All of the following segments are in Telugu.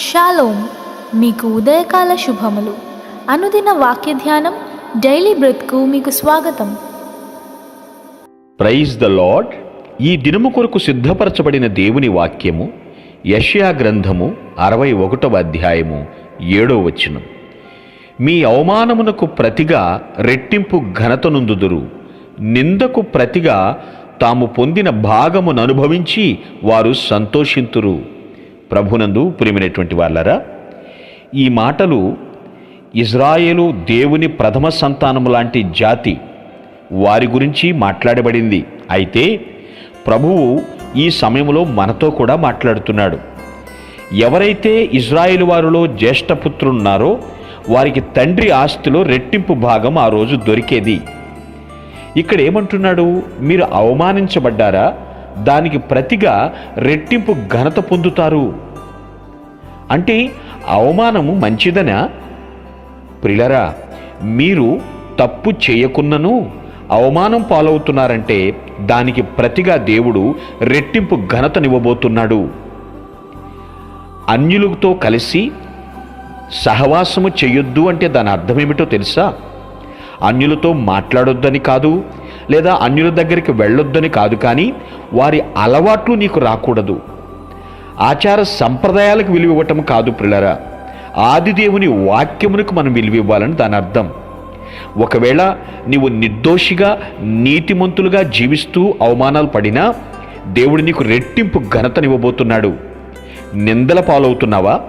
షాలోం మీకు ఉదయకాల శుభములు. అనుదిన వాక్య ధ్యానం డైలీ బ్రెత్కు మీకు స్వాగతం. Praise the Lord. ఈ దినము కొరకు సిద్ధపరచబడిన దేవుని వాక్యము యష్యా గ్రంథము అరవై ఒకటవ అధ్యాయము ఏడో వచనం. మీ అవమానమునకు ప్రతిగా రెట్టింపు ఘనతనుందుదురు. నిందకు ప్రతిగా తాము పొందిన భాగమును అనుభవించి వారు సంతోషింతురు. ప్రభునందు ప్రియమైనటువంటి వాళ్ళరా. ఈ మాటలు ఇజ్రాయేలు దేవుని ప్రథమ సంతానము లాంటి జాతి వారి గురించి మాట్లాడబడింది. అయితే ప్రభువు ఈ సమయంలో మనతో కూడా మాట్లాడుతున్నాడు. ఎవరైతే ఇజ్రాయేల్ వారిలో జ్యేష్ఠపుత్రులున్నారో వారికి తండ్రి ఆస్తిలో రెట్టింపు భాగం ఆ రోజు దొరికేది. ఇక్కడ ఏమంటున్నాడు? మీరు అవమానించబడ్డారా? దానికి ప్రతిగా రెట్టింపు ఘనత పొందుతారు. అంటే అవమానము మంచిదనా? ప్రిలరా మీరు తప్పు చేయకున్నను అవమానం పాలవుతున్నారంటే దానికి ప్రతిగా దేవుడు రెట్టింపు ఘనతనివ్వబోతున్నాడు. అన్యులతో కలిసి సహవాసము చెయ్యొద్దు అంటే దాని అర్థమేమిటో తెలుసా? అన్యులతో మాట్లాడొద్దని కాదు లేదా అన్యుల దగ్గరికి వెళ్ళొద్దని కాదు కానీ వారి అలవాట్లు నీకు రాకూడదు. ఆచార సంప్రదాయాలకు విలువ ఇవ్వటం కాదు ప్రిలరా. ఆదిదేవుని వాక్యమునకు మనం విలువ ఇవ్వాలని దాని అర్థం. ఒకవేళ నీవు నిర్దోషిగా నీతిమంతులుగా జీవిస్తూ అవమానాలు పడినా దేవుడు నీకు రెట్టింపు ఘనతనివ్వబోతున్నాడు. నిందల పాలవుతున్నావా?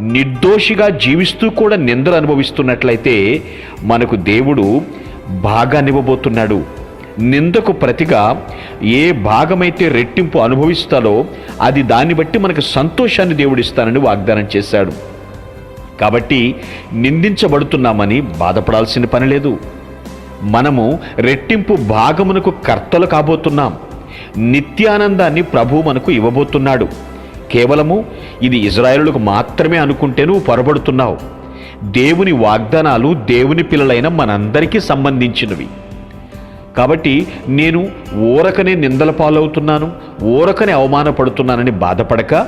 నిర్దోషిగా జీవిస్తూ కూడా నిందలు అనుభవిస్తున్నట్లయితే మనకు దేవుడు బాగా నివ్వబోతున్నాడు నిందకు ప్రతిగా ఏ భాగమైతే రెట్టింపు అనుభవిస్తాలో అది దాన్ని బట్టి మనకు సంతోషాన్ని దేవుడిస్తానని వాగ్దానం చేశాడు. కాబట్టి నిందించబడుతున్నామని బాధపడాల్సిన పని లేదు. మనము రెట్టింపు భాగమునకు కర్తలు కాబోతున్నాం. నిత్యానందాన్ని ప్రభు మనకు ఇవ్వబోతున్నాడు. కేవలము ఇది ఇజ్రాయేలులకు మాత్రమే అనుకుంటే నువ్వు పొరబడుతున్నావు. దేవుని వాగ్దానాలు దేవుని పిల్లలైన మనందరికీ సంబంధించినవి. కాబట్టి నేను ఊరకనే నిందల పాలవుతున్నాను ఊరకనే అవమానపడుతున్నానని బాధపడక.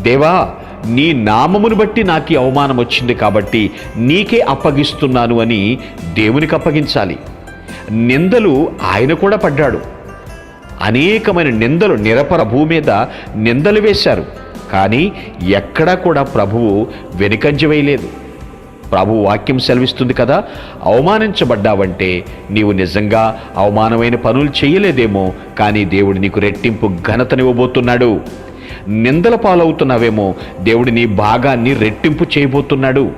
దేవా నీ నామమును బట్టి నాకు అవమానం వచ్చింది కాబట్టి నీకే అప్పగిస్తున్నాను అని దేవునికి అప్పగించాలి. నిందలు ఆయన కూడా పడ్డాడు. అనేకమైన నిందలు నిరపర భూమి మీద నిందలు వేశారు. కానీ ఎక్కడా కూడా ప్రభువు వెనుకంజ వేయలేదు. ప్రభు వాక్యం సెలవిస్తుంది కదా? అవమానించబడ్డావంటే నీవు నిజంగా అవమానమైన పనులు చేయలేదేమో కానీ దేవుడు నీకు రెట్టింపు ఘనతనివ్వబోతున్నాడు. నిందల పాలవుతున్నావేమో దేవుడు నీ భాగాన్ని రెట్టింపు చేయబోతున్నాడు.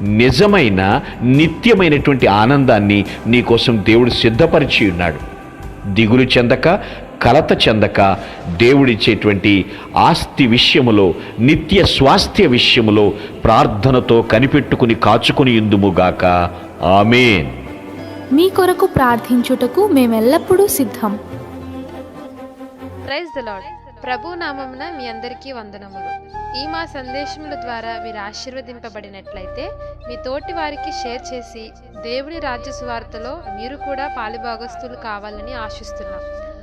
నిజమైన నిత్యమైనటువంటి ఆనందాన్ని నీకోసం దేవుడు సిద్ధపరిచి ఉన్నాడు. దిగులు చెందక కలత చెందక దేవుడిచ్చేటువంటి ఆస్తి విషయములో నిత్య స్వాస్థ్య విషయములో ప్రార్థనతో కనిపెట్టుకుని కాచుకుని ఇందుముగాక. ఆమెన్. మీ కొరకు ప్రార్థించుటకు మేమెల్లప్పుడూ సిద్ధం. Praise the lord. ప్రభు నామమున మీ అందరికీ వందనములు. ఈ మా సందేశముల ద్వారా మీరు ఆశీర్వదింపబడినట్లయితే మీ తోటి వారికి షేర్ చేసి దేవుని రాజ్య సువార్తలో మీరు కూడా పాలిభాగస్తులు కావాలని ఆశిస్తున్నాం.